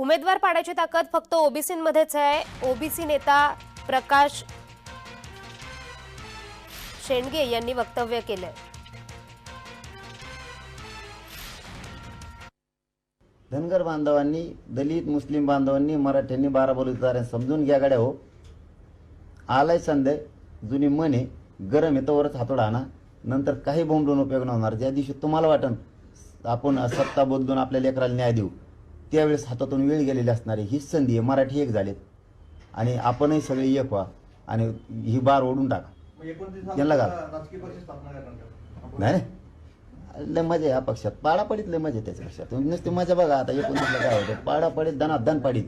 उमेदवार पाडायची ताकद फक्त ओबीसीमध्येच आहे. ओबीसी नेता प्रकाश शेंडगे यांनी वक्तव्य केलंय. धनगर बांधवांनी दलित मुस्लिम बांधवांनी मराठ्यांनी बारा बलुतेदारांनी समजून घ्या गाड्या हो. आलाय संध्या जुनी म्हणे गरम आहे तोवरच हातोडा आणा. नंतर काही बोंबलून उपयोग न होणार. ज्या दिवशी तुम्हाला वाटन आपण सत्ता बदलून आपल्या लेकराला न्याय देऊ. त्यावेळेस हातातून वेळ गेलेली असणार हीच संधी आहे. मराठी एक झालेत. आणि आपणही सगळे एक व्हा आणि ही बार ओढून टाका. त्यांना घाल. राजकीय पक्ष स्थापना करणार का? नाही नाही. लय मजा आहे या पक्षात. पाडापडीत लय मजा त्याच्या पक्षात. तुम्ही नुसती मजा बघा आता एकोणतीसला काय होतं पाडापडीत दना दन पाडीत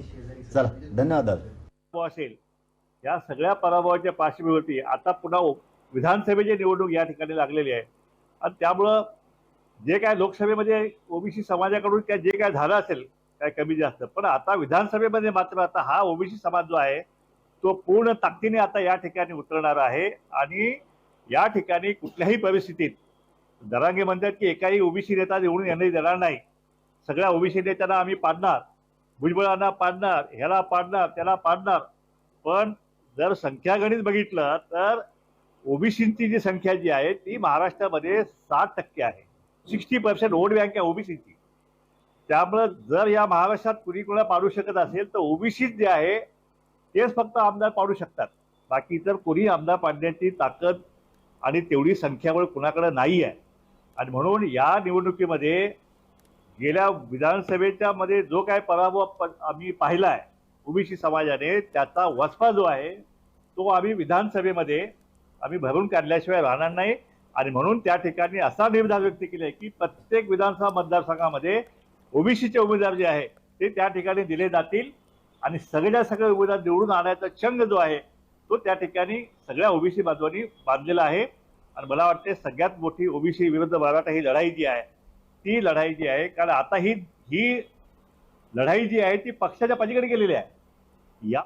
चला धन्यवाद दादा. पराभव असेल. या सगळ्या पराभवाच्या पार्श्वभूमीवरती आता पुन्हा विधानसभेची निवडणूक या ठिकाणी लागलेली आहे. आणि त्यामुळं जे काय लोकसभेमध्ये ओबीसी समाजाकडून काय जे काय झालं असेल काय कमी जास्त. पण आता विधानसभेमध्ये मात्र आता हा ओबीसी समाज जो आहे तो पूर्ण ताकदीने आता या ठिकाणी उतरणार आहे आणि या ठिकाणी कुठल्याही परिस्थितीत दरांगे म्हणतात की एकाही ओबीसी नेता निवडून येणे देणार नाही. सगळ्या ओबीसी नेत्यांना आम्ही पाडणार भुजबळांना पाडणार ह्याला पाडणार त्याला पाडणार. पण जर संख्यागणित बघितलं तर ओबीसींची जी संख्या जी आहे ती महाराष्ट्रामध्ये साठ टक्के आहे. सिक्स्टी पर्सेंट वोट बँक आहे ओबीसीची. त्यामुळं जर या महाराष्ट्रात कुणी कोणा पाडू शकत असेल तर ओबीसी जे आहे तेच फक्त आमदार पाडू शकतात. बाकी इतर कोणी आमदार पाडण्याची ताकद आणि तेवढी संख्याबळ कुणाकडे नाही आहे आणि म्हणून या निवडणुकीमध्ये गेल्या विधानसभेच्या मध्ये जो काय पराभव प- आम्ही पाहिला आहे ओबीसी समाजाने त्याचा वचपा जो आहे तो आम्ही विधानसभेमध्ये आम्ही भरून काढल्याशिवाय राहणार नाही. आणि म्हणून त्या ठिकाणी असा निर्धार व्यक्त केला आहे की प्रत्येक विधानसभा मतदारसंघामध्ये ओबीसीचे उमेदवार जे आहे ते त्या ठिकाणी दिले जातील. आणि सगळ्या सगळे उमेदवार निवडून आणायचा चंग जो आहे तो त्या ठिकाणी सगळ्या ओबीसी बांधवांनी बांधलेला आहे. आणि मला वाटते सगळ्यात मोठी ओबीसी विरुद्ध मराठा ही लढाई जी आहे ती लढाई जी आहे कारण आता ही ही लढाई जी आहे ती पक्षाच्या पलीकडे गेलेली आहे. या